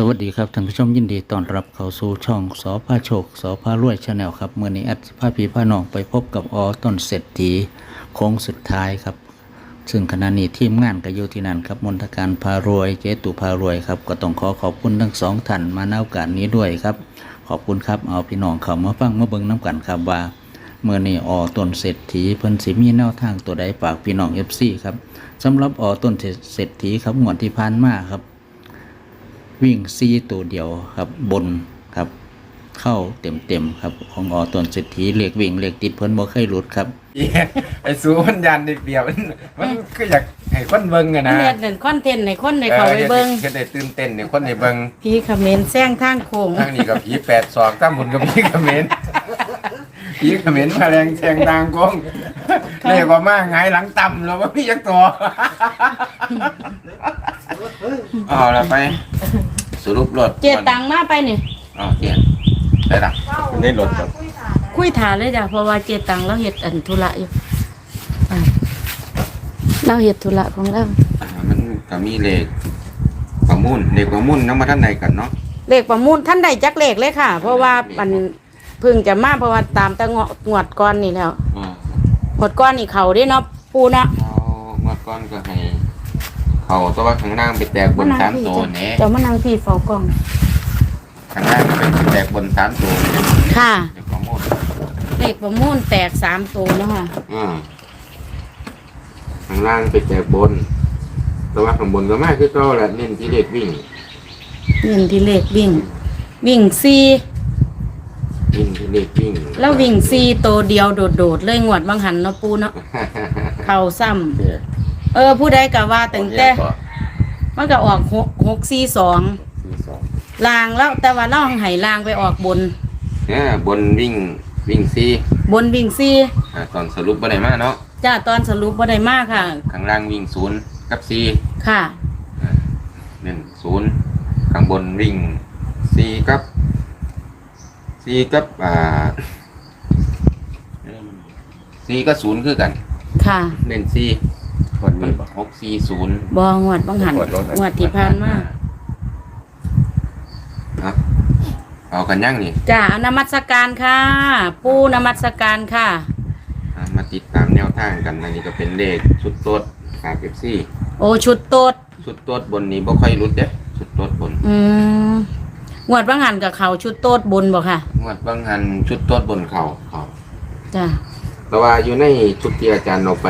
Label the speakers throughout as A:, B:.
A: สวัสดีครับท่านผู้ชมยินดีต้อนรับเข้าสู่ช่องสอพาโชคสอพารวยชาแนลครับเมื่อนี้แอดพาพีพาน้องไปพบกับออต้นเศรษฐีโค้งสุดท้ายครับ ซึ่งขณะนี้ทีมงานก็อยู่ที่นั่นครับมนทการพารวยเจตุพารวยครับก็ต้องขอขอบคุณทั้งสองท่านมาในโอกาสนี้ด้วยครับ ขอบคุณครับเอาพี่น้องเขามาฟังมาเบิ่งน้ำกันครับว่าเมื่อนี้ออต้นเศรษฐีเพิ่นสิมีแนวทางตัวใดฝากพี่น้องเอฟซีครับสำหรับอต้นเศรษฐีครับงวดที่ผ่านมาครับ วิ่งซีตัวเดียวครับบนครับ เข้าเต็มเต็มๆครับของอต้นเศรษฐีเหล็กวิ่งเหล็กติดเพิ่นบ่เคยหลุดครับ
B: เหี้ยไอ้สูมันยันเด็กเดียวมันมันก็อยากให้คนเบิ่งอะนะ
C: เฮ็ดนั่นคอนเทนต์ให้คนได้เข้าไปเบิ่ง
B: เฮ็ดได้ตื่นเต้นเนี่ยคนได้เบิ่ง
C: พี่เขมรแซงทางโค้ง
B: ทางนี้กับผีแปดศอกตั้งบุญกับผีเขมรผีเขมรพาแรงแทงทางกงเรียกว่ามาไงายหลังต่ำแล้วว่าพี่ยักษ์ตัวเอาละไปส รุปรถ
C: เจตังมาไปนี่
B: อ๋อเจียได้ละในรถครับ
C: คุยถาเลยจ้ะเพราะว่าเจตังเราเฮ็ดอันธุระอยู่อ่าเราเฮ็ดธุระของเรา
B: อ่ามันก็มีเลขประมูลเลขประมูลน้ำมาท่านใดกันเนาะ
C: เลขประมูลท่านใดจักเลขเลยค่ะ เพราะว่ามันเพิ่งจะมาเพราะว่าตามแตะงะงวดก่อนนี่แล้ว
B: อ่า
C: งวดก่อนนี่เขาเด้เนาะปูเนาะ
B: เอาเมื่อก่อนก็ให้ เขาตัวว่าข้างล่างไปแตกบนสามตัวเนี่ย
C: เจ้ามานั่งพี่เฝ้ากล้อง
B: ข้างล่างก็ไปแตกบนสามตัวเนี่ย
C: ค่ะ
B: เดี๋ยวประมูล
C: เลขประมูลแตกสามตัวเนาะค่ะ
B: อ่าข้างล่างไปแตกบนแต่ว่าข้างบนก็ไม่คือเก็แหละเน้นที่เด็กวิ่ง
C: เงินที่เลขวิ่ง วิ่งซี
B: วิ่งที่เด็กวิ่ง
C: แล้ววิ่งซีตัวเดียวโดดๆเลยงวดบางหันเนาะปูเนาะ เข้าซ้ำ เออ ผู้ใดก็ว่าตั้งแต่มันก็ออกหกหกสี่สองลางแล้วแต่ว่าน้องให้ลางไปออกบน
B: เนี่ยบนวิ่งวิ่งซี
C: บนวิ่งซี
B: อ่าตอนสรุปบ่ได้มาเนาะ
C: จ้าตอนสรุปบ่ได้มากค่ะ
B: ข้างล่างวิ่งศูนย์กับซี
C: ค่ะ
B: หนึ่งศูนย์ข้างบนวิ่งซีกับซีกับอ่าซีก็ศูนย์คือกัน
C: ค่ะ
B: เน้นซี คนมีหกซีศูนย์
C: บองวดบางหันงวดที่ผ่านมา
B: ครับเอากันยังนี่
C: จ้าอนมัสการค่ะ ปูนมัสการค่ะ
B: อ่ามาติดตามแนวทางกันอันนี้ก็เป็นเลขชุดโต๊ดคาเก็บซี่
C: โอชุดโตด
B: ชุดโต๊ดบนนี้บ่ค่อยรุดเด้ชุดโต๊ดบน
C: อืมงวดบางหันกับเขาชุดโตดบนบ่ค่ะ
B: งวดบางหันชุดโต๊ดบนเขาเขา
C: จ้า
B: แต่ว่าอยู่ในชุดที่อาจารย์เอาไป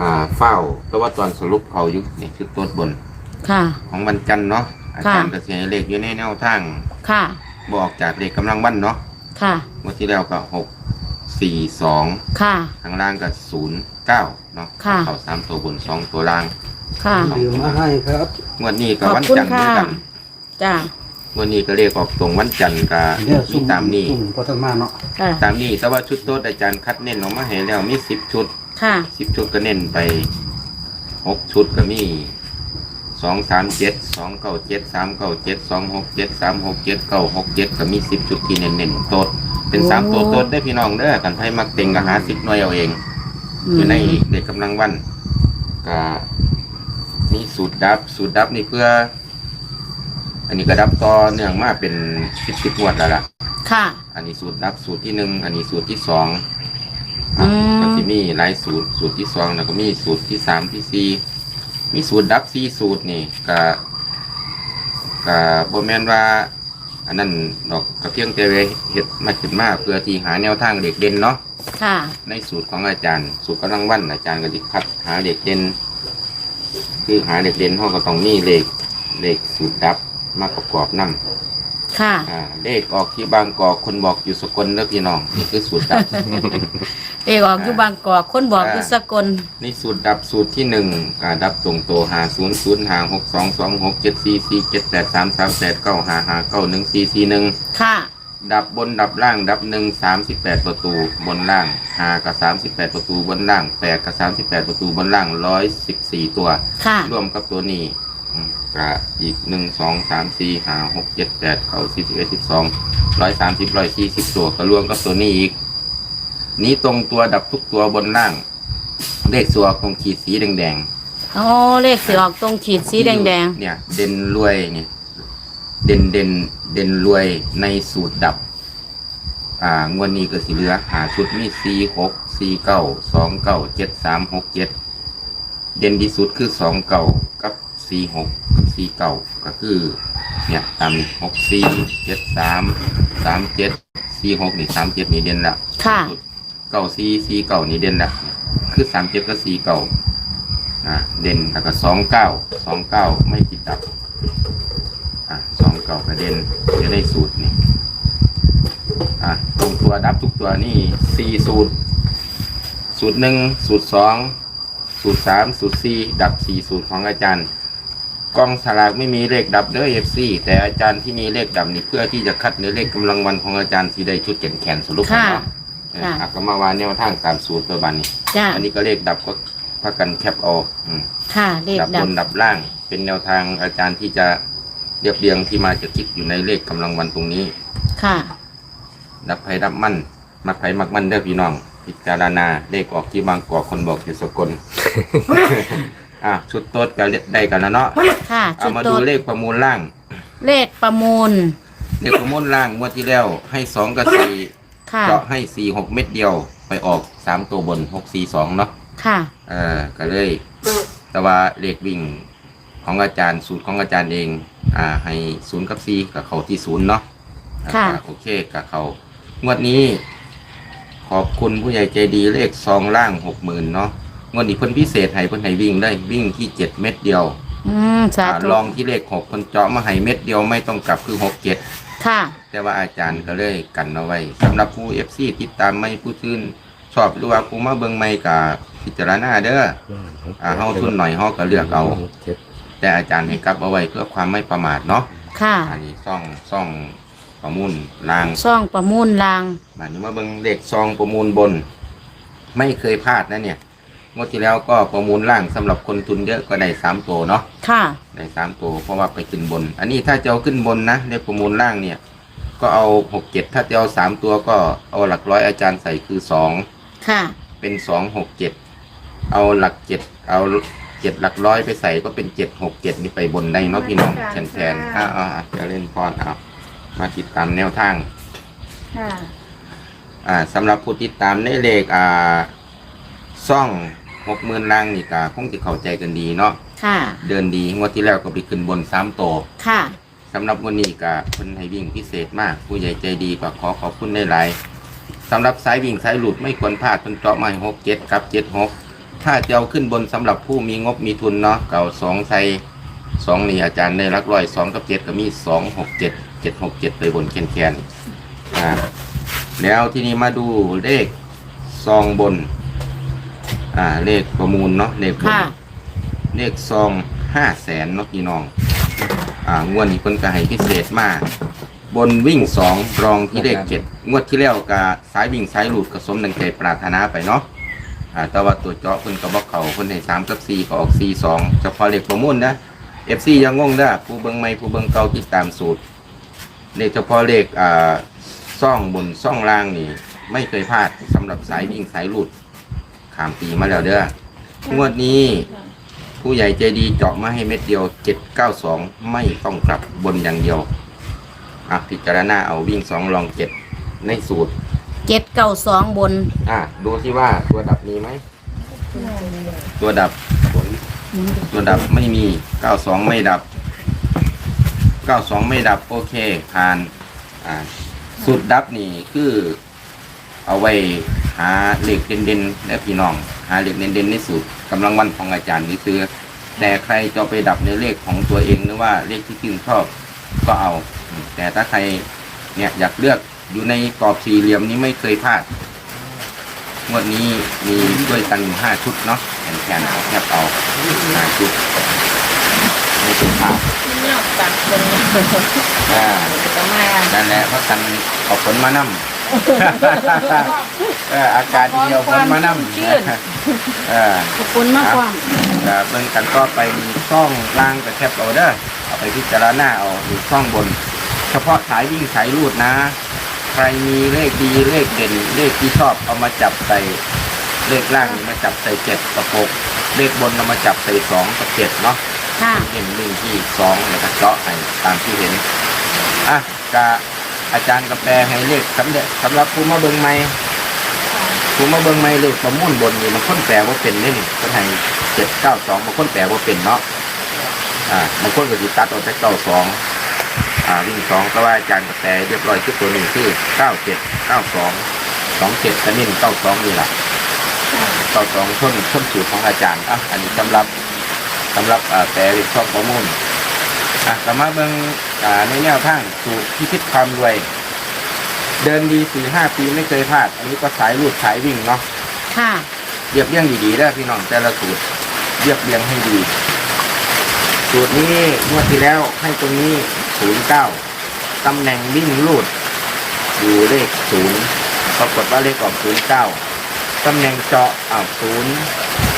B: อ่าเฝ้าแต่ว่าตอนสรุปเขาอยู่นี่ชุดโต๊ดบน
C: ค่ะ
B: ของวันจันทร์เนาะอาจารย์
C: ค่ะ
B: ก็เสียเลขอยู่ในแนวทาง
C: ค่ะ
B: บอกจากเลขกำลังวันเนาะ
C: ค่ะ
B: เมื่อที่แล้วก็หกสี่สอง
C: ค่ะ
B: ข้างล่างก็ศูนย์เก้าเนาะ
C: ค่ะ
B: เขาสามตัวบนสองตัวล่าง
C: ค่ะ
D: ดื่มมาให้ครับ
B: งวดนี้ก็
C: ขอบ
B: วัน
C: คุณ
B: จันทร์ด้วย
C: ค่ะ
B: กัน
C: จ้า
B: วันนี้ก็เรียกออกตรงวันจันทร์กับ
D: เดี๋ยว
B: มี
D: ซุ่ม
B: ตามนี้
D: ซุ่มพอทันมาเนาะ
C: ค่ะ
B: ตามนี้แต่ว่าชุดโต๊ดอาจารย์คัดเน้นออกมาให้แล้วมีสิบชุด
C: ค่ะ
B: สิบชุดก็เน้นไปหกชุดก็มีสองสามเจ็ดสองเก้าเจ็ดสามเก้าเจ็ดสองหกเจ็ดสามหกเจ็ดเก้าหกเจ็ดก็มีสิบชุดที่เน้นเน้นๆโต๊ดเป็นสามตัวโต๊ดได้อพี่น้องเด้อกันไพ่มักเต็งก็หาสิบหน่วยเอาเอง อยู่ในเด็กกำลังวันก็มีสูตรดับสูตรดับนี่เพื่อ อันนี้ก็ดับต่อเนื่องมาเป็นสิบสิบงวดแล้วล่ะ
C: ค่ะ
B: อันนี้สูตรดับสูตรที่หนึ่งอันนี้สูตรที่สอง
C: อืม
B: ก็จะมีหลายสูตรสูตรที่สองแล้วก็มีสูตรที่สามที่สี่มีสูตรดับสี่สูตรนี่ก็ก็บ่แม่นว่า อันนั้นดอกก็เพียงแต่ว่าเฮ็ดมาขึ้นมาเพื่อที่หาแนวทางเด็กเด่นเนาะ
C: ค่ะ
B: ในสูตรของอาจารย์ สูตรกำลังวันอาจารย์ก็จะคัดหาเด็กเด่นคือหาเด็กเด่นเขาก็ต้องมีเลขเลขสูตรดับมาประกอบนำ
C: ค่ะ
B: อ่าเลขออกที่บางกอกคนบอกอยู่สกลเด้อพี่น้องนี่คือสูตรดับ
C: เอกออกอยู่บางกอกคนบอกอยู่สกล
B: นี่สูตรดับสูตรที่หนึ่งอ่าดับตรงตัวหาศูนย์ศูนย์หาหกสองสองหกเจ็ดสี่สี่เจ็ดแปดสามสามแปดเก้าหาหาเก้าหนึ่งสี่สี่หนึ่ง
C: ค่ะ
B: ดับบนดับล่างดับหนึ่งสามสิบแปดประตูบนล่างหากับสามสิบแปดประตูบนล่างแปดกับสามสิบแปดประตูบนล่างร้อยสิบสี่ตัว
C: ค่ะ
B: รวมกับตัวนี้ อืมก็อีกหนึ่งสองสามสี่ห้าหกเจ็ดแปดเขาสิบสิบเอ็ดสิบสองร้อยสามสิบร้อยสี่สิบตัวก็รวมกับตัวนี้อีก นี้ตรงตัวดับทุกตัวบนล่าง เลขสัวคงขีดสีแดง
C: โอ้เลขสีออกตรงขีด
B: ๆ
C: สีแดง
B: เนี่ย เด่นรวยนี่เด่นเด่นเด่นรวยในสูตรดับ อ่างวดนี้ก็สิเหลือหาชุดมีสี่หกสี่เก้าสองเก้าเจ็ดสามหกเจ็ดเด่นที่สุดคือสองเก้ากับ สี่หกกับสี่เก้าก็คือ เนี่ยตามหกสี่เจ็ดสามสามเจ็ดสี่หกนี่สามเจ็ดนี่เด่นละ
C: ค่ะ
B: เก้าสี่สี่เก้านี่เด่นละคือสามเจ็ดก็สี่เก้าอ่าเด่นแล้วก็สองเก้าสองเก้าไม่ติดดับอ่าสองเก้าก็เด่นจะได้สูตรนี่อ่าตรงตัวดับทุกตัวนี่สี่สูตร สูตรหนึ่งสูตรสองสูตรสามสูตรสี่ดับสี่สูตรของอาจารย์ กองสลากไม่มีเลขดับเด้อเอฟซีแต่อาจารย์ที่มีเลขดับนี่เพื่อที่จะคัดเนื้อเลขกำลังวันของอาจารย์สีได้ชุดแขนแขนสรุป
C: ค่ะ
B: เนาะเออ
C: ค่ะ
B: อะก็มาวานแนวทางตามสูตรตัวบันนี้
C: จ้า
B: อันนี้ก็เลขดับก็พากันแคปเอาอืม
C: ค่ะเลข
B: ดับ
C: ดั
B: บ บนดับล่างเป็นแนวทางอาจารย์ที่จะเรียบเรียงที่มาจะคิดอยู่ในเลขกำลังวันตรงนี้
C: ค่ะ
B: ดับไผดับมั่น มักไผมักมั่นเด้อพี่น้อง พิจารณาเลขออกที่บางกอกคนบอกอยู่สกล อะชุดโต๊ดก็ได้กันแล้วเนาะ
C: ค่ะ
B: เอา
C: ชุด
B: มา
C: โต
B: ดู
C: ด
B: เลขประมูลล่าง
C: เลขประมูล
B: เลขประมูลล่างงวดที่แล้วให้สองกับสี่
C: ค่ะ
B: เจาะให้สี่หกเม็ดเดียวไปออกสามตัวบนหกสี่สองเนาะ
C: ค่ะ
B: เออก็เลย แต่ว่าเลขวิ่งของอาจารย์สูตรของอาจารย์เอง อ่า ให้ศูนย์กับสี่กับเขาที่ศูนย์เนาะ
C: ค่ะ
B: อ่าโอเคกับเขางวดนี้ ขอบคุณผู้ใหญ่ใจดีเลขซองล่างหกหมื่นเนาะ งวดนี้เพิ่นพิเศษให้เพิ่นให้วิ่งได้วิ่งที่เจ็ดเม็ดเดียว
C: อืมสา
B: อ่า
C: ธุ
B: ลองที่เลขหกเพิ่นเจาะมาให้เม็ดเดียวไม่ต้องกลับคือหกเจ็ด
C: ค่ะ
B: แต่ว่าอาจารย์ก็เลยกันเอาไว้สำหรับผู้เอฟซีติดตามไม่ผู้ชื่นชอบหรือว่าผู้มาเบิ่งไม่กับพิจารณาเด้ออ่าเฮาทุนหน่อยเฮาก็เลือกเอา แต่อาจารย์ให้กลับเอาไว้เพื่อความไม่ประมาทเนาะ
C: ค่ะ
B: อันนี้ซ่องซ่องประมูลลาง
C: ซ่องประมูลราง
B: บัดนี้มาเบิ่งเลขซองประมูลบน ไม่เคยพลาดนะเนี่ย งวดที่แล้วก็ประมูลล่างสำหรับคนทุนเยอะก็ได้สามตัวเนาะ
C: ค่ะ
B: ได้สามตัวเพราะว่าไปขึ้นบน อันนี้ถ้าจะเอาขึ้นบนนะเลขประมูลล่างเนี่ย ก็เอาหกเจ็ดถ้าจะเอาสามตัวก็เอาหลักร้อยอาจารย์ใส่คือสอง
C: ค่ะ
B: เป็นสองหกเจ็ดเอาหลักเจ็ดเอาเจ็ดหลักร้อยไปใส่ก็เป็นเจ็ดหกเจ็ดนี่ไปบนได้เนาะพี่น้องแทนแทนๆอ่าอ่าอ่าจะเล่นพอดเอามาติดตามแนวทาง
C: ค่ะ
B: อ่าสำหรับผู้ติดตามในเลขอ่า ซ่องหกหมื่นล่างนี่ก็คงจะเข้าใจกันดีเนาะ
C: ค่ะ
B: เดินดีงวดที่แล้วก็ไปขึ้นบนสามตัว
C: ค่ะ
B: สำหรับวันนี้ก็คนให้วิ่งพิเศษมาก ผู้ใหญ่ใจดีก็ขอขอบคุณในหลายๆสำหรับสายวิ่งสายหลุดไม่ควรพลาดเป็นเจาะมาหกเจ็ดกับเจ็ดหกถ้าจะเอาขึ้นบนสำหรับผู้มีงบมีทุนเนาะเก่าสองใส่สองนี่อาจารย์ได้รักร้อยสองกับเจ็ดก็มีสองหกเจ็ดเจ็ดหกเจ็ดไปบนแคนแคนๆอ่าแล้วทีนี้มาดูเลขซองบน อ่าเลขประมูลเนาะเลขบน
C: ค่ะ
B: เลขซองห้าแสนเนาะพี่น้อง อ่างวดนี้เพิ่นก็ให้พิเศษมาก บนวิ่งสองรองที่เลขเจ็ดงวดที่แล้วก็สายวิ่งสายหลุดก็สมดังใจปรารถนาไปเนาะอ่าแต่ว่าตัวเจาะเพิ่นก็บอกเขาเพิ่นให้สามกับสี่ก็ออกสี่สองเฉพาะเลขประมูลนะเอฟซียังงงเด้อผู้เบิ่งใหม่ผู้เบิ่งเก่าติดตามสูตรเลขเฉพาะเลขอ่าซ่องบนซ่องล่างนี่ ไม่เคยพลาดสำหรับสายวิ่งสายหลุดขามปีมาแล้วเด้องวดนี้ผู้ใหญ่ใจดีเจาะมาให้เม็ดเดียว792ไม่ต้องกลับบนอย่างเดียวอะพิจารณาเอาวิ่งสองลองเจ็ดในสูตร
C: เจ็ดเก้าสองบน
B: อะดูที่ว่าตัวดับมีไหม ตัวดับผลตัวดับไม่มี92ไม่ดับ92ไม่ดับ โอเคผ่านอ่าสูตรดับนี่คือ เอาไว้หาเหล็กเด่นๆและพี่น้อง หาเหล็กเด่นๆในสูตรกำลังวันของอาจารย์นี่คือ แต่ใครจะไปดับในเลขของตัวเองหรือว่าเลขที่ชื่นชอบก็เอา แต่ถ้าใครเนี่ยอยากเลือกอยู่ในกรอบสี่เหลี่ยมนี้ไม่เคยพลาดงวดนี้มีด้วยกันอยู่ห้าชุดเนาะแขนๆเอาแคบเอาห้าชุดไม่เป็นภาพ
C: เลือกตัดคน
B: อ่า
C: จะมา
B: นั่นแหละเพราะกันเอาผลมานำ เอออากาศดีเอาผลมานำเออ
C: ขอบคุณมากกว่า
B: เอ่อเบิ่งกันก็ไปมีช่องล่างกับแคบเอาเด้อเอาไปพิจารณาเอาหรือช่องบน เฉพาะสายวิ่งสายรูดนะ ใครมีเลขดีเลขเด่น เลขที่ชอบเอามาจับใส่เลขล่างนี่มาจับใส่เจ็ดกระปกเลขบนเอามาจับใส่สองกับเจ็ดเนาะ
C: ค่ะ
B: เห็นหนึ่งที่สองแล้วก็เจาะให้ตามที่เห็นอะกะ อาจารย์กาแฟให้เลขสำเร็จสำหรับผู้มาเบิงใหม่ผู้มาเบิงใหม่เลขประมุ่นบนนี่มันคนแปลว่าเป็นนี่นี่ก็ให้เจ็ดเก้าสองบางคนแปลว่าเป็นเนาะอ่าบางคนก็สิตัดออกจากเก้าสองอ่าวิ่งสองก็ว่าอาจารย์กาแฟเรียบร้อยชุดตัวหนึ่งคือเก้าเจ็ดเก้าสองสองเจ็ดก็นิ่เก้าสองนี่แหละเก้าสองชนชนสูตรของอาจารย์อะอันนี้สำหรับสำหรับอ่าแปลเลขช่องประมุ่น อะกลับมาเบิ่งอ่าในแนวทางสู่พิชิตความรวย เดินดีสี่ห้าปีไม่เคยพลาด อันนี้ก็สายรูดสายวิ่งเนาะ
C: ค่ะ
B: เรียบเรียงดีๆได้อพี่น้องแต่ละสูตรเรียบเรียงให้ดี สูตรนี้งวดที่แล้วให้ตรงนี้ศูนย์เก้าตำแหน่งวิ่งรูด อยู่เลขศูนย์ปรากฏว่าเลขออกศูนย์เก้าตำแหน่งเจาะอ่าศูนย์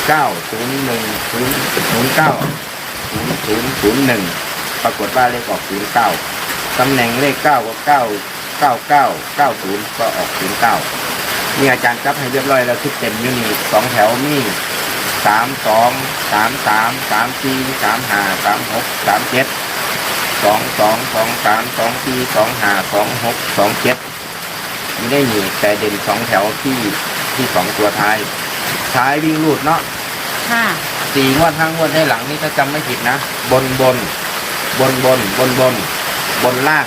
B: เก้าศูนย์หนึ่งศูนย์ศูนย์เก้าศูนย์ศูนย์ศูนย์หนึ่ง ปรากฏว่าเลขออกศูนย์เก้าตำแหน่งเลขเก้ากับเก้าเก้าเก้าเก้าศูนย์ก็ออกศูนย์เก้านี่อาจารย์จับให้เรียบร้อยแล้วชุดเต็มอยู่นี่สองแถวมีสามสองสามสามสามสี่สามห้าสามหกสามเจ็ดสองสองสองสามสองสี่สองห้าสองหกสองเจ็ดไม่ได้หนีแต่เด่นสองแถวที่ที่สองตัวท้ายท้ายวิ่งรูดเนาะ
C: ค่ะ
B: สี่งวดห้างวดให้หลังนี่ถ้าจำไม่ผิดนะ บนบน บนบนบนบนบนล่าง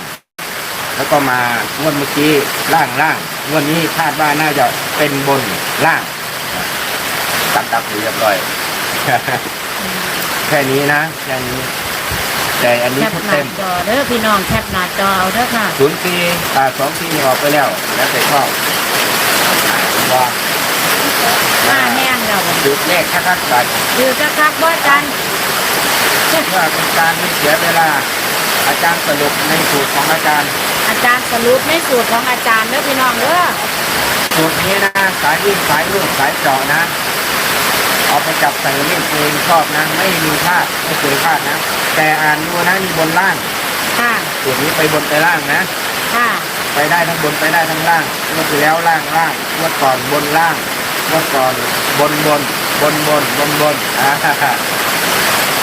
B: แล้วก็มางวดเมื่อกี้ล่างล่างงวดนี้คาดว่าน่าจะเป็นบนล่างตัดตับเรียบร้อยแค่นี้นะแค่นี้แต่อันนี้
C: แคป
B: ชุด
C: หน้า
B: เต็ม
C: จอเด้อพี่น้องแคปหน้าจอเอาเด้อค่ะ
B: ศูนย์สี่ตาสองสี่ออกไปแล้วแล้วแต่ชอบว่า
C: มาแห้งแล้วบ่
B: จุดเลขคักๆกัน
C: อยู่จะคักบ่อาจารย์
B: เพื่อเป็นการไม่เสียเวลา อาจารย์สรุปในสูตรของอาจารย์
C: อาจารย์สรุปในสูตรของอาจารย์เด้อพี่น้องเด้อ
B: สูตรนี้นะสายวิ่งสายลูกสายเจาะนะ เอาไปจับใส่เล่นเองชอบนะ ไม่มีพลาดไม่เคยพลาดนะ แต่อ่านดูนะมีบนล่าง
C: ค่ะ
B: สูตรนี้ไปบนไปล่างนะ
C: ค่ะ
B: ไปได้ทั้งบนไปได้ทั้งล่างงวดที่แล้วล่างล่างงวดก่อนบนล่างงวดก่อนบนบนบนบนบนบนอ่า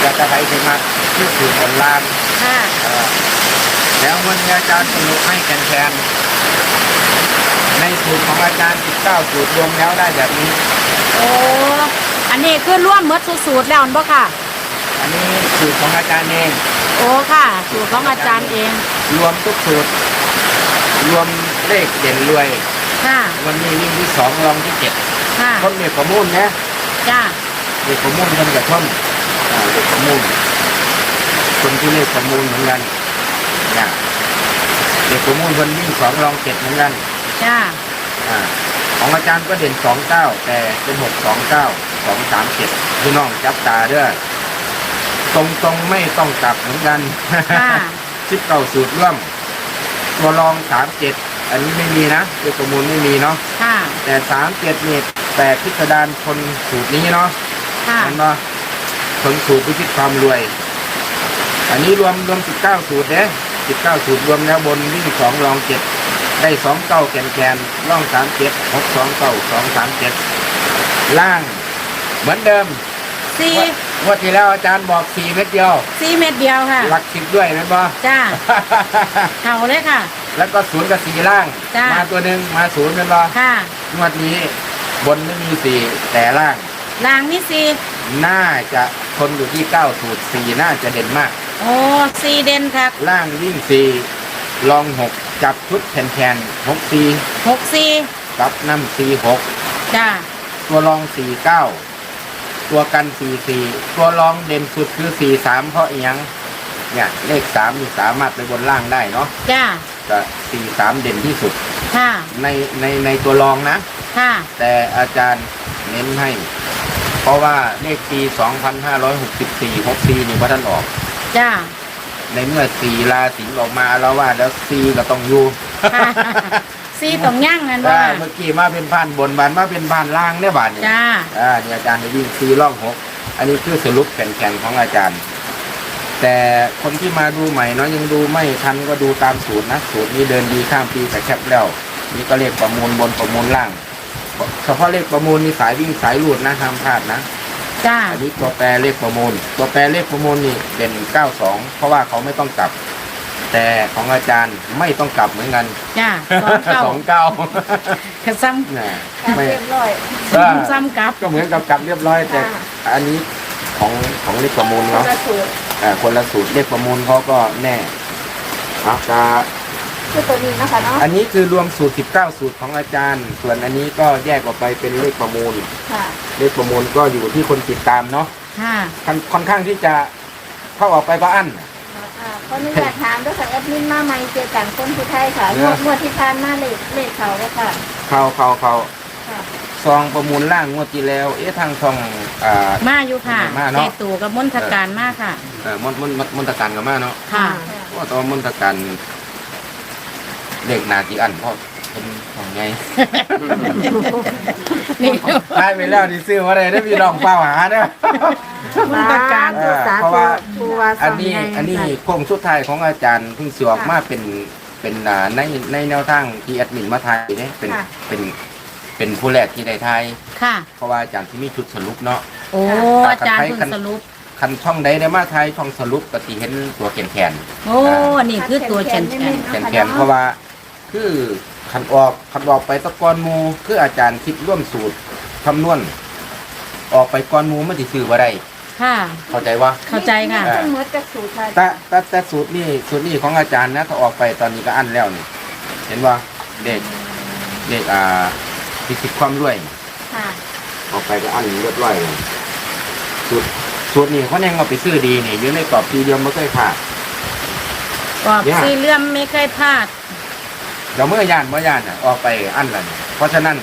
B: จะจะไปถึงมาชื่อสูตรบนล่าง
C: ค่ะ
B: เออแล้ววันนี้อาจารย์สรุปให้แคนแคนในสูตรของอาจารย์ 19 สูตรรวมแล้วได้แบบนี้
C: โอ้อันนี้คือร่วมหมดสูตรแล้วอันบ่ค่ะ
B: อันนี้สูตรของอาจารย์เอง
C: โอ้ค่ะสูตรของอาจารย์เอง
B: รวมทุกสูตร รวมเลขเด่นรวย
C: ค่ะ
B: วันนี้วิ่งที่สองรองที่เจ็ด
C: ค่ะ
B: ต้นเด็กประมูลนะ
C: จ้า
B: เด็กประมูลคนกับต้นอ่าเด็ก ประมูลคนที่เลขประมูลเหมือนกันเนี่ยเด็กประมูลคนวิ่งสองรองเจ็ดเหมือนกัน
C: จ้า
B: อ่าของอาจารย์ก็เด่นสองเก้าแต่เป็นหกสองเก้าสองสามเจ็ดพี่น้องจับตาเด้อตรงตรงๆไม่ต้องกลับเหมือนกัน
C: ค่ะ
B: ชิปเก่าสูตรร่วม ตัวรองสามเจ็ดอันนี้ไม่มีนะเอกมูลไม่มีเนาะ
C: ค่ะ
B: แต่สามเจ็ดเนี่ยแปลกพิสดารคนสูตรนี้เนาะ
C: ค่ะ
B: เห็นปะ คนสูตรพิชิตความรวย อันนี้รวมรวมสิบเก้าสูตรเด้สิบเก้าสูตรรวมแล้วบนวิ่งสองรองเจ็ดได้สองเก้าแกนแกนร่องสามเจ็ดหกสองเก้าสองสามเจ็ดล่าง เหมือนเดิม
C: สี่
B: งวดงวดที่แล้วอาจารย์บอกสี่เม็ดเดียว
C: สี่เม็ดเดียวค่ะ
B: หลักสิบด้วยนะปะ
C: จ้าเท่าเลยค่ะ
B: แล้วก็ศูนย์กับสี่ล่าง
C: จ้าม
B: มาตัวหนึ่งมาศูนย์เป็นปะ
C: ค่ะ
B: งวดนี้บนไม่มีสี่แต่ล่าง
C: ลางมีสี่
B: น่าจะทนอยู่ที่เก้าสูตรสี่น่าจะเด่นมาก
C: โอ้สี่เด่นค่ะ
B: ล่างวิ่งสี่ลองหกจับชุดแทนๆหกสี่
C: หกสี่
B: กับน้ำสี่หก
C: จ้า
B: ตัวรองสี่เก้าตัวกันสี่สี่ตัวรองเด่นสุดคือสี่สามเพราะอหยังเนี่ยเลขสามนี่สามารถไปบนล่างได้เนาะ
C: จ้า
B: แต่สี่สามเด่นที่สุด
C: ค่ะ
B: ในในในตัวรองนะ
C: ค่ะ
B: แต่อาจารย์ เน้นให้ เพราะว่าเลขปี 2564 64นี่ว่าท่านออก
C: จ้า
B: ในเมื่อสีราสิงห์ออกมาแล้วว่าแล้วซีก็ต้องอยู่
C: ค่ะสี่ต้องย่างกัน
B: ว่า
C: ว่า
B: เมื่อกี้มาเป็นพันบนบานมาเป็นพันล่างเนี่ยบานเนี่ย
C: จ้า
B: อ่าเนี่ยอาจารย์ได้วิ่งซีล่องหกอันนี้คือสรุปแข่งๆของอาจารย์ แต่คนที่มาดูใหม่เนาะยังดูไม่ทันก็ดูตามสูตรนะ สูตรนี้เดินดีข้ามปีแต่แคบแล้ว นี่ก็เลขประมูลบนประมูลล่าง เฉพาะเลขประมูลมีสายวิ่งสายหลุดนะห้ามพลาดนะ
C: จ้า
B: อันนี้ตัวแปรเลขประมูล ตัวแปรเลขประมูลนี่เด่น92เพราะว่าเขาไม่ต้องกลับ แต่ของอาจารย์ไม่ต้องกลับเหมือนกัน
C: จ้าสองเก้า
B: สองเก้า
C: กระซ้
B: น่ะ
E: ค่ะ
B: ไม่
E: เรียบร้อย
B: ก็ำ
C: ซ้ำกลับ
B: ก็เหมือนกับกลับเรียบร้อย แต่
E: ค่ะ
B: อันนี้ของของเลขประมูล
E: คน
B: เนาะ
E: ละสูตร
B: อ่าคนละสูตรเลขประมูลเขาก็แน่ครับจะ
E: คือตัวนี้นะคะเนาะ
B: อันนี้คือรวมสูตร 19 สูตรของอาจารย์ ส่วนอันนี้ก็แยกออกไปเป็นเลขประมูล
E: ค่ะ
B: เลขประมูลก็อยู่ที่คนติดตามเนาะ
C: ค่ะ
B: ค่อนค่อนข้างที่จะเข้าออกไปบ้าน
E: อ่าขออนุญาตถามด้วยค่ะแอดมินมาใหม่เจอกันคนผู้ไทยค่ะ
B: เนี่
E: ง
B: ย
E: วดงวดที่ผ่านมาเลขเลขเขาเลยค่ะ
B: เข้าเข้าเข้า
E: ค่ะ
B: ซองประมูลล่างงวดที่แล้ว เอ๊ะทางช่องอ่า
C: มาอยู่ค่ะ
B: มาเนอะ
C: เจตูกับมนทการมาค่ะ
B: เอ่อมนต์มนต์มนตการกับมาเนาะ
C: ค่ะ
B: ว่าตัวมนตการ เด็กนาจีอันเพราะเป็นของไง
C: นี่
B: ได้ไปแล้วที่ซื้อมาได้ได้พี่น้องเป้าหาเด้อ
C: มนตการ
B: เออ
E: สา
B: เพราะ
E: ธุ
B: ว่า
E: ปูวา
B: อั
E: สั
B: น
E: ง
B: นี้
E: ไง
B: อันนี้โค้งสุดท้ายของอาจารย์เพิ่งสออกมาเป็นเป็นอ่าในในแนวทางที่แอดมินมาทายเนี่ยเป็นเป็นเป็นผู้แรกที่ได้ทาย
C: ค่ะ
B: เพราะว่าอาจารย์ที่มีชุดสรุปเนาะ
C: โอ้อาจารย์เพิ่งสรุป
B: คันช่องใดได้มาทายช่องสรุปก็สิเห็นตัวแขนแขน
C: โอ้อันนี้คือตัวแขนแขน
B: แขนแขนเพราะว่า คือคันออกคันออกไปตะกอนหมูคืออาจารย์คิดร่วมสูตรคำนวณออกไปก่อนหมูมันสิซื้อบ่ได้
C: ค่ะ
B: เข้าใจว่า
C: เข้าใจค่ะ
E: นี่เป็นเหมือนกับสูตรค่ะ
B: แต่แต่แต่สูตรนี่สูตรนี่ของอาจารย์นะถ้าออกไปตอนนี้ก็อันแล้วนี่เห็นว่าเด็กเด็กอ่าพิสิทธิ์ความรวย
E: ค่ะ
B: ออกไปก็อันเรียบร้อยเลยสูตรสูตรนี่เขาแน่งเอาไปซื้อดีนี่อยู่ในกรอบสี่เหลี่ยมไม่เคยขาด
C: กรอบ
B: เนี่ย
C: สี่เหลี่ยมไม่เคยพลาด
B: เดี๋ยวเมื่อยานเมื่อยานอะออกไปอันละนี่เพราะฉะนั้น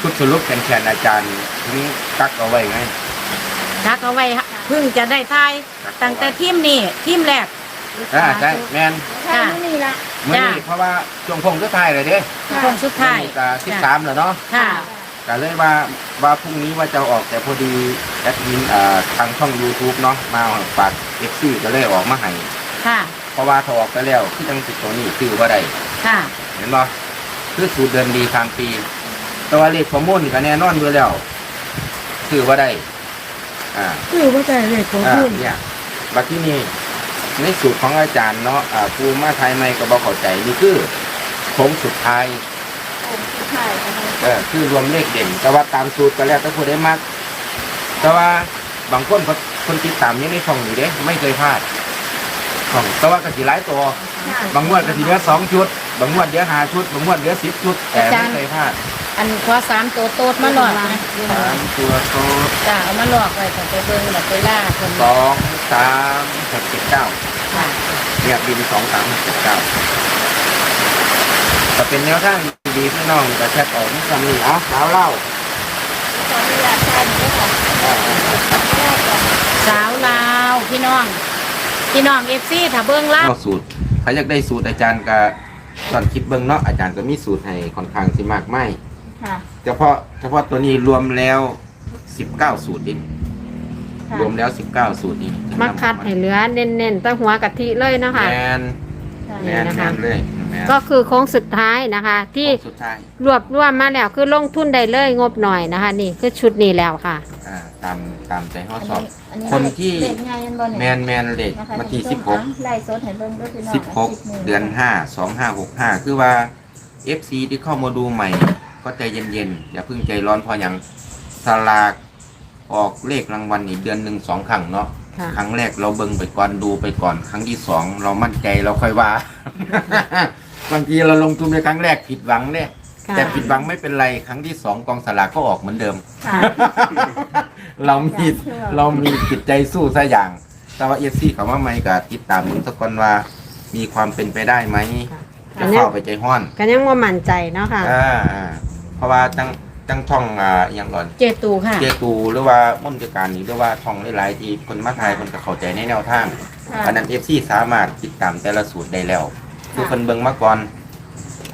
B: ชุดสรุปแขนๆอาจารย์ถึงกักเอาไว้ไง
C: ทักเอาไว้เพิ่งจะได้ทายตั้งแต่ทีมนี่ทีมแรก
B: อ่าใช่แมน
E: ค่ะนี่ละ
B: เมื่อนี้เพราะว่าช่วงพงก็ทายเลยเด้
E: ค่ะ
C: คนสุดท้าย
B: ก็สิบสามแล้วเนาะ
C: ค่ะ
B: ก็เลยว่าว่าพรุ่งนี้ว่าจะออกแต่พอดีแอดมินอ่าทางช่อง YouTube เนาะมาฝากเอฟซีก็เลยออกมาให้
C: ค่ะ
B: เพราะว่าถ้าออกไปแล้วคือจังสิตัวนี้คือว่าได้
C: ค่ะ
B: เห็นบ่คือสูตรเดินดีทางปี แต่ว่าเลขข้อมูลนี่ก็แน่นอนอยู่แล้วคือว่าได้ อ่า
C: คือว่าใจเลยของ
B: อ่า
C: คุณ
B: เนี่ยบัดที่นี่ในสูตรของอาจารย์เนาะอ่าครูมาไทยไม่ก็บอกเข้าใจนี่คือโค้งสุดท้าย
E: องค์สุดท้ายนะคะ
B: เออคือรวมเลขเด่น แต่ว่าตามสูตรก็แล้วแต่ผู้ได้มาก แต่ว่าบางคนเขาคนติดตามยังในช่องอยู่เด้ ไม่เคยพลาดช่องแต่ว่าก็สิหลายตัว
E: ค่ะ
B: บางงวดก็สิเหลือสองชุด บางงวดเหลือห้าชุดบางงวดเหลือสิบชุด แต่ไม่เคยพลาด
C: อันขอสามตัวโตดมาหลอกนะ
B: สามตัวโต
C: จ้าเอามาหลอกไว้แต่ไปเบิ่งแบบไปล่าคน
B: สองสามหกเจ็ดเก้า
C: ค่ะ
B: เนี่ยบินสองสามหกเจ็ดเก้าแต่เป็นแนวทางดีๆพี่น้องแต่แชทออกนี่คำนี้เอะสาวเล่า
E: ขออนุญาตทานด้วยค่ะ
B: อ่า
E: แรกก่อน
C: สาวลาวพี่น้อง พี่น้องเอฟซีถ้าเบิ่งล่า
B: เอาสูตรถ้าอยากได้สูตรอาจารย์ก็ ตอนคิดเบิ้งเนาะอาจารย์ก็มีสูตรให้ค่อนข้างสิมากไม่
E: ค่ะ
B: เฉพาะเฉพาะตัวนี้รวมแล้วสิบเก้าสูตรเอง
E: ค่ะ
B: รวมแล้วสิบเก้าสูตรนี่
F: มาคัดให้เหลือเน้นๆแตั้งหัวกะทิเลยเนาะคะ
B: แมน
E: ค่ะ
B: แมน
F: นี่นะ
B: แม
F: คะ
B: นเลยแมน
F: ก็คือโค้งสุดท้ายนะคะ ที่
B: สุดท้าย
F: รวบรวมมาแล้วคือลงทุนได้เลยงบหน่อยนะคะ นี่คือชุดนี้แล้วค่ะ
B: อ่าตามตามใจข้อ
E: อัน
B: สอบ
E: นี้อันนี้
B: คนที่
E: เด็กไงยันบอล
B: แมนแมนเด็ก
E: นะคะ
B: มาที่
E: ท่
B: สิ
E: น
B: บ
E: ผู้
B: ห
E: ช
B: ก
E: มไล่สดเห็นเบิ่งด้วยพี่น้อง
B: สิบหกา
E: ทิตย์
B: เดือนห้าสองห้าหกห้าคือว่า FC ที่เข้ามาดูใหม่ ก็ใจเย็นๆ อย่าเพิ่งใจร้อนเพออย่างสลากออกเลขรางวัลนี่เดือนหนึ่งสองครั้งเนาะ
F: ค่ะ
B: ครั้งแรกเราเบิ่งไปก่อนดูไปก่อน ครั้งที่สองเรามั่นใจเราค่อยว่า บางทีเราลงทุนในครั้งแรกผิดหวังเนี่ย
F: ค่ะ
B: แต่ผิดหวังไม่เป็นไรครั้งที่สองกองสลากก็ออกเหมือนเดิม
E: ค่ะ
B: เรามี
E: เชื่อ
B: เรามีจิตใจสู้ซะอย่าง แต่ว่าเอฟซีเขาว่าไม่กับติดตามมึงสักคนว่า มีความเป็นไปได้ไหม
F: ค่ะ
B: จะเข้าไปใจห้อน
F: ก็ยังว่ามั่นใจเนาะค่ะ
B: อ่าอ่าเพราะว่าตั้ง ตั้งช่องอ่าอหย่างก่อน
C: เจตูค่ะ
B: เจตูหรือว่ามุ่นจัดการนี้หรือว่าช่องหลายๆที่คนมาทายคนก็เข้าใจในแนวทาง
E: ค่ะ
B: อันนั้นเอฟซีสามารถติดตามแต่ละสูตรได้แล้วคือคนเบิ่งมาก่อน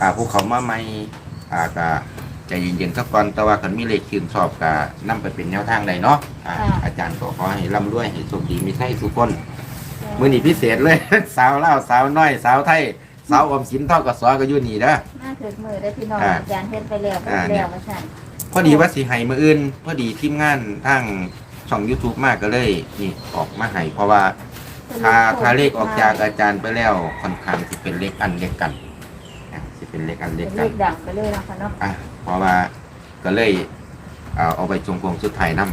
B: อ่าผู้เขามาใหม่อ่าก็ใจเย็นๆสักก่อนแต่ว่าคันมีเลขชื่นชอบก็นํไปเป็นแนวทางได้เนาะอ่า
E: ค่ะ
B: อาจารย์ก็ขอให้ร่ำรวยให้โชคดีมีให้ทุกคน มื้อนี้พิเศษเลย สาวลาวสาวน้อยสาวไทย สาวออมสินทอกสก็อยู่นี่เด้อ
E: น่าถือมือได้พี่น้อง
B: อ่า
E: อาจารย์เฮ็ดไปแล้ว
B: อ่า
E: ไป
B: เนี่
E: แล้
B: ย
E: วว่าซั่น
B: พอดีว่าสิให้มื้ออื่น พอดีทีมงานทางช่อง YouTube มากก็เลยนี่ออกมาให้เพราะว่าถ้าถ้าเลขออกจากอาจารย์ไปแล้วค่อนข้างที่เป็นเลขอันเลขกันนะสิเป็นเลขอันเล
E: เป็น
B: ข
E: เล
B: กัน
E: ขดังไปเลยนะคะเนาะ
B: อะเพราะว่าก็เลยเอาเอาไปจงพวงสุดท้ายนํ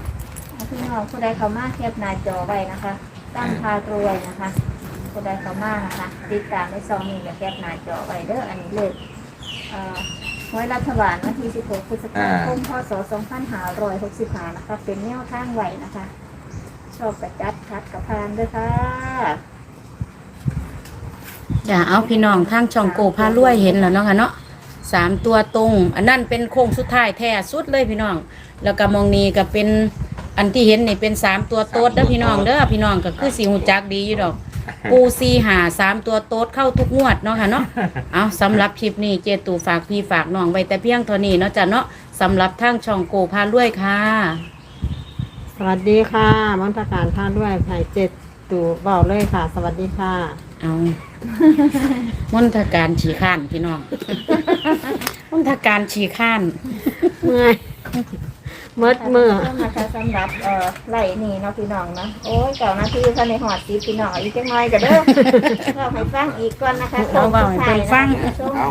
E: เอาพี่น้องผู้ใดเขามาเทียบหน้าจอไว้นะคะ ตั้งพารวยนะคะ ผู้ใดเขามานะคะติดตามในซองนี้อย่าแคบหน้าจอไว้เด้ออันนี้เลขเอ่อหวยรัฐบาลวันที่ 16พฤษภาคมพศ2565นะคะ เป็นแนวทางไว้นะคะ ชอบกระจัดคัดกับพานด้วยค่ะ
C: อย่าเอาพี่น้องทางช่องโกพารวยเห็นแล้วเนาะค่ะเนาะสามตัวตรง อันนั้นเป็นโค้งสุดท้ายแท้สุดเลยพี่น้อง แล้วก็มองนี้ก็เป็นอันที่เห็นนี่เป็นสามตัวโต๊ดเด้อพี่น้องเด้อพี่น้องก็คือสีหูจักดีอยู่ดอก ปูซีหาสามตัวโต๊ดเข้าทุกงวดเนาะค่ะเนาะเอาสำหรับคลิปนี้เจตูฝากพี่ฝากน้องไว้แต่เพียงเท่านี้เนาะจ้ะเนาะสำหรับทางช่องโกพารวยค่ะ
F: สวัสดีค่ะมังตการท่าด้วยไผ่เจ็ดตู่เบาเลยค่ะ สวัสดีค่ะ
C: เอามนทการฉีข้านพี่น้องมนทการฉีข้าน
F: เมื่อย เมื่อมือ
E: ค่ะนะคะสำหรับเอ่อไหลนี่เนาะพี่น้องเนาะโอ้ยเก่านาทีท่านในหอดสีพี่น้องอีกจังน้อยก็เด้อเราให้ฟังอีกก่อนนะคะ
C: เอาเว้าให้เพิ่นฟัง
E: ชม
B: เอา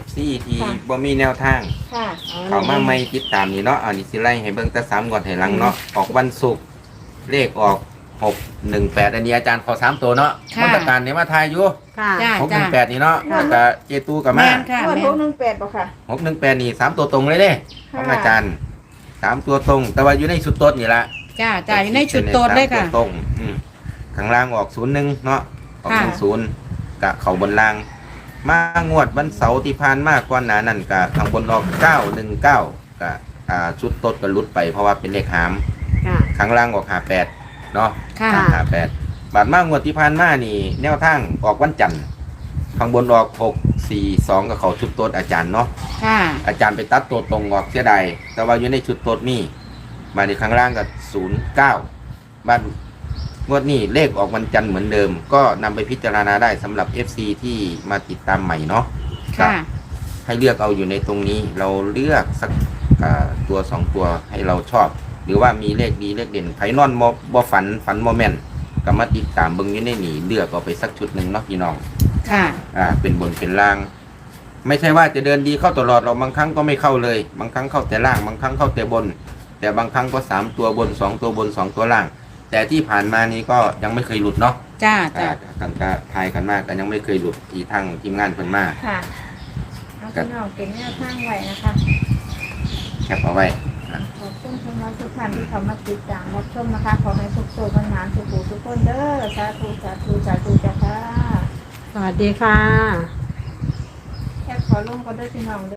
B: FC ที่บ่มีแนวทาง
E: ค่ะ
B: เขามาไม่ติดตามนี่เนาะอันนี้สิไล่ให้เบิ่งแต่สามงวดให้หลังเนาะออกวันศุกร์เลขออกหกหนึ่งแปดอันนี้อาจารย์ขอสามตัวเนาะ
C: ค่ะ
B: มาตรการเนี่ยมาทายอยู่
F: ค่ะ
C: จ้า
B: หกห
C: จ้า
B: นึ่งแปดนี่เนาะแล้วก็เจตูกับ
C: แม่
B: มาน
C: ค่ะ
E: งวด
C: แม่
E: ห
C: น
E: กหนึ่งแปดบ่ค่ะ
B: หกหนึ่งแปดนี่สามตัวตรงเลยเด้ของ
E: ค่ะ
B: อาจารย์ สามตัวตรง แต่ว่าอยู่ในชุดโต๊ดนี่ละ
C: จ้าจ้าอยู่ในชุดโต๊ดเลยค่ะ
B: สามตัวตรงอืมข้างล่างออกศูนย์หนึ่งเนาะออก
C: ค่ะ
B: หนึ่งศูนย์กะเขาบนล่าง มางวดวันเสาร์ที่ผ่านมากกว่าหนานั่นกะข้างบนออกเก้าหนึ่งเก้ากะอ่าชุดโต๊ดก็หลุดไปเพราะว่าเป็นเลขหาม
F: ค่ะ
B: ข้างล่างออกหาแปดเนาะ
C: ค่ะ
F: ค่ะ
B: หาแปดบาทมากงวดที่ผ่านมานี่ แนวทางออกวันจันทร์ ข้างบนออกหกสี่สองกับเขาชุดโต๊ดอาจารย์เนาะ
C: ค่ะ
B: อาจารย์ไปตัดตัวตรงออกเสียดายแต่ว่าอยู่ในชุดโต๊ดนี่มาในข้างล่างกับศูนย์เก้าบ้านงวดนี้เลขออกวันจันทร์เหมือนเดิม ก็นำไปพิจารณาได้สำหรับ FC ที่มาติดตามใหม่เนาะ
C: ค่ะ
B: ให้เลือกเอาอยู่ในตรงนี้เราเลือกสักอ่าตัวสองตัวให้เราชอบ หรือว่ามีเลขดีเลขเด่นไผนอนบ่บ่ฝันฝันโมเมนต์ก็มาติดตามเบิ่งอยู่ในนี่เลือกเอาไปสักชุดหนึ่งเนาะพี่น้อง
C: ค่ะ
B: อ่า เป็นบนเป็นล่าง ไม่ใช่ว่าจะเดินดีเข้าตลอดเราบางครั้งก็ไม่เข้าเลย บางครั้งเข้าแต่ล่าง บางครั้งเข้าแต่บน แต่บางครั้งก็สามตัวบนสองตัวบนสองตัวล่าง แต่ที่ผ่านมานี้ก็ยังไม่เคยหลุดเนาะ
C: จ้า
B: อ่า
C: จ้า
B: กันก็ทายกันมากกันยังไม่เคยหลุดที่ทั้งทีมงานเพิ่นมา
E: ค่ะเอาพี่น้องเป็นแนวทางไว้นะคะ
B: แคปเอาไว้
E: ขอบคุณทุกท่านทุกท่านที่เข้ามาติดตามรับชมนะคะ ขอให้ทุกตัวมันหนานทุกผู้ทุกคนเด้อสาธุสาธุสาธุจ้าค่ะ
F: สวัสดีค่ะ
E: แค่ขอลงก็ได้อพี่น้องเด้อ